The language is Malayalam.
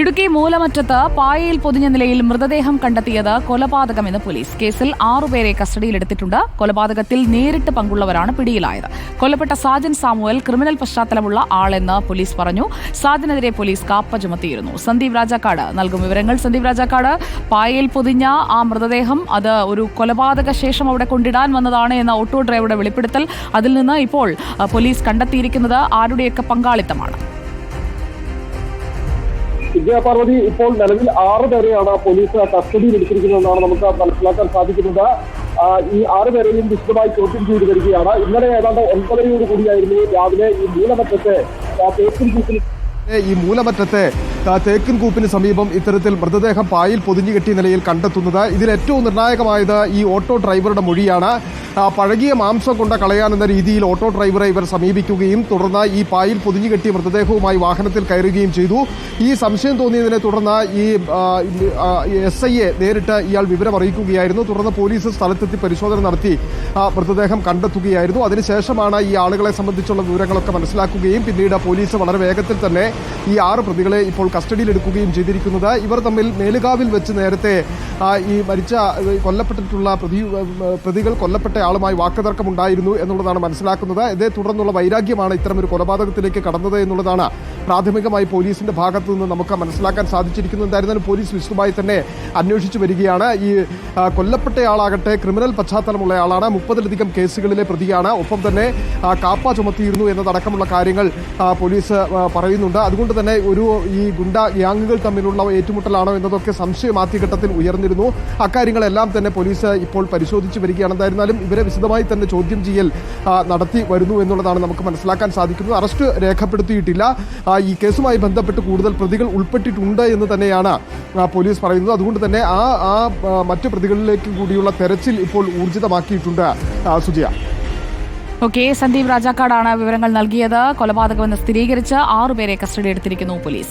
ഇടുക്കി മൂലമറ്റത്ത് പായയിൽ പൊതിഞ്ഞ നിലയിൽ മൃതദേഹം കണ്ടെത്തിയത് കൊലപാതകമെന്ന് പോലീസ്. കേസിൽ ആറുപേരെ കസ്റ്റഡിയിലെടുത്തിട്ടുണ്ട്. കൊലപാതകത്തിൽ നേരിട്ട് പങ്കുള്ളവരാണ് പിടിയിലായത്. കൊല്ലപ്പെട്ട സാജൻ സാമുവൽ ക്രിമിനൽ പശ്ചാത്തലമുള്ള ആളെന്ന് പോലീസ് പറഞ്ഞു. സാജനെതിരെ പോലീസ് കാപ്പ ചുമത്തിയിരുന്നു. സന്ദീപ് രാജാക്കാട് നൽകും വിവരങ്ങൾ. സന്ദീപ് രാജാക്കാട് പായയിൽ പൊതിഞ്ഞ ആ മൃതദേഹം അത് ഒരു കൊലപാതക ശേഷം അവിടെ കൊണ്ടിടാൻ വന്നതാണ് എന്ന ഓട്ടോ ഡ്രൈവറുടെ വെളിപ്പെടുത്തൽ അതിൽ നിന്ന് ഇപ്പോൾ പോലീസ് കണ്ടെത്തിയിരിക്കുന്നത് ആരുടെയൊക്കെ പങ്കാളിത്തമാണ്. വിജയപാർവതി ഇപ്പോൾ നിലവിൽ ആറ് പേരെയാണ് പോലീസ് കസ്റ്റഡിയിൽ എടുത്തിരിക്കുന്നതെന്നാണ് നമുക്ക് മനസ്സിലാക്കാൻ സാധിക്കുന്നത്. ഈ ആറ് പേരെയും വിശദമായി ചോദ്യം ചെയ്തു വരികയാണ്. ഇന്നലെ ഏതാണ്ട് ഒൻപതരയോട് കൂടിയായിരുന്നു രാവിലെ ഈ മൂലമറ്റത്തെ ഈ മൂലമറ്റത്തെ തേക്കിൻ കൂപ്പിന് സമീപം ഇത്തരത്തിൽ മൃതദേഹം പായിൽ പൊതിഞ്ഞു കെട്ടിയ നിലയിൽ കണ്ടെത്തുന്നത്. ഇതിൽ ഏറ്റവും നിർണായകമായത് ഈ ഓട്ടോ ഡ്രൈവറുടെ മൊഴിയാണ്. പഴകിയ മാംസം കൊണ്ട് കളയാനെന്ന രീതിയിൽ ഓട്ടോ ഡ്രൈവറെ ഇവർ സമീപിക്കുകയും തുടർന്ന് ഈ പായിൽ പൊതിഞ്ഞു കെട്ടിയ മൃതദേഹവുമായി വാഹനത്തിൽ കയറുകയും ചെയ്തു. ഈ സംശയം തോന്നിയതിനെ തുടർന്ന് ഈ എസ് ഐയെ നേരിട്ട് ഇയാൾ വിവരം അറിയിക്കുകയായിരുന്നു. തുടർന്ന് പോലീസ് സ്ഥലത്തെത്തി പരിശോധന നടത്തി മൃതദേഹം കണ്ടെത്തുകയായിരുന്നു. അതിനുശേഷമാണ് ഈ ആളുകളെ സംബന്ധിച്ചുള്ള വിവരങ്ങളൊക്കെ മനസ്സിലാക്കുകയും പിന്നീട് പോലീസ് വളരെ വേഗത്തിൽ തന്നെ ഈ ആറ് പ്രതികളെ ഇപ്പോൾ കസ്റ്റഡിയിലെടുക്കുകയും ചെയ്തിരിക്കുന്നത്. ഇവർ തമ്മിൽ മേലുകാവിൽ വെച്ച് നേരത്തെ ഈ മരിച്ച കൊല്ലപ്പെട്ടിട്ടുള്ള പ്രതി പ്രതികൾ കൊല്ലപ്പെട്ട ആളുമായി വാക്കുതർക്കമുണ്ടായിരുന്നു എന്നുള്ളതാണ് മനസ്സിലാക്കുന്നത്. ഇതേ തുടർന്നുള്ള വൈരാഗ്യമാണ് ഇത്തരമൊരു കൊലപാതകത്തിലേക്ക് കടന്നത് എന്നുള്ളതാണ് പ്രാഥമികമായി പോലീസിന്റെ ഭാഗത്തു നിന്ന് നമുക്ക് മനസ്സിലാക്കാൻ സാധിച്ചിരിക്കുന്നുണ്ടായിരുന്നു എന്തായിരുന്നാലും പോലീസ് വിശദമായി തന്നെ അന്വേഷിച്ചു വരികയാണ്. ഈ കൊല്ലപ്പെട്ടയാളാകട്ടെ ക്രിമിനൽ പശ്ചാത്തലമുള്ള ആളാണ് മുപ്പതിലധികം കേസുകളിലെ പ്രതിയാണ്. ഒപ്പം തന്നെ കാപ്പ ചുമത്തിയിരുന്നു എന്നതടക്കമുള്ള കാര്യങ്ങൾ പോലീസ് പറയുന്നുണ്ട്. അതുകൊണ്ട് തന്നെ ഒരു ഈ ഗുണ്ട ഗ്യാങ്ങുകൾ തമ്മിലുള്ള ഏറ്റുമുട്ടലാണോ എന്നതൊക്കെ സംശയം ആദ്യഘട്ടത്തിൽ ഉയർന്നിരുന്നു. അക്കാര്യങ്ങളെല്ലാം തന്നെ പോലീസ് ഇപ്പോൾ പരിശോധിച്ചു വരികയാണ്. എന്തായിരുന്നാലും ഇവരെ വിശദമായി തന്നെ ചോദ്യം ചെയ്യൽ നടത്തി വരുന്നു എന്നുള്ളതാണ് നമുക്ക് മനസ്സിലാക്കാൻ സാധിക്കുന്നത്. അറസ്റ്റ് രേഖപ്പെടുത്തിയിട്ടില്ല. ഈ കേസുമായി ബന്ധപ്പെട്ട് കൂടുതൽ പ്രതികൾ ഉൾപ്പെട്ടിട്ടുണ്ട് എന്ന് തന്നെയാണ് പോലീസ് പറയുന്നത്. അതുകൊണ്ട് തന്നെ ആ ആ മറ്റു പ്രതികളിലേക്ക് കൂടിയുള്ള തെരച്ചിൽ ഇപ്പോൾ ഊർജിതമാക്കിയിട്ടുണ്ട് സുജിയ. ഓക്കെ സന്ദീപ് രാജാക്കാടാണ് വിവരങ്ങൾ നൽകിയത്. കൊലപാതകമെന്ന് സ്ഥിരീകരിച്ച് ആറുപേരെ കസ്റ്റഡി എടുത്തിരിക്കുന്നു പോലീസ്.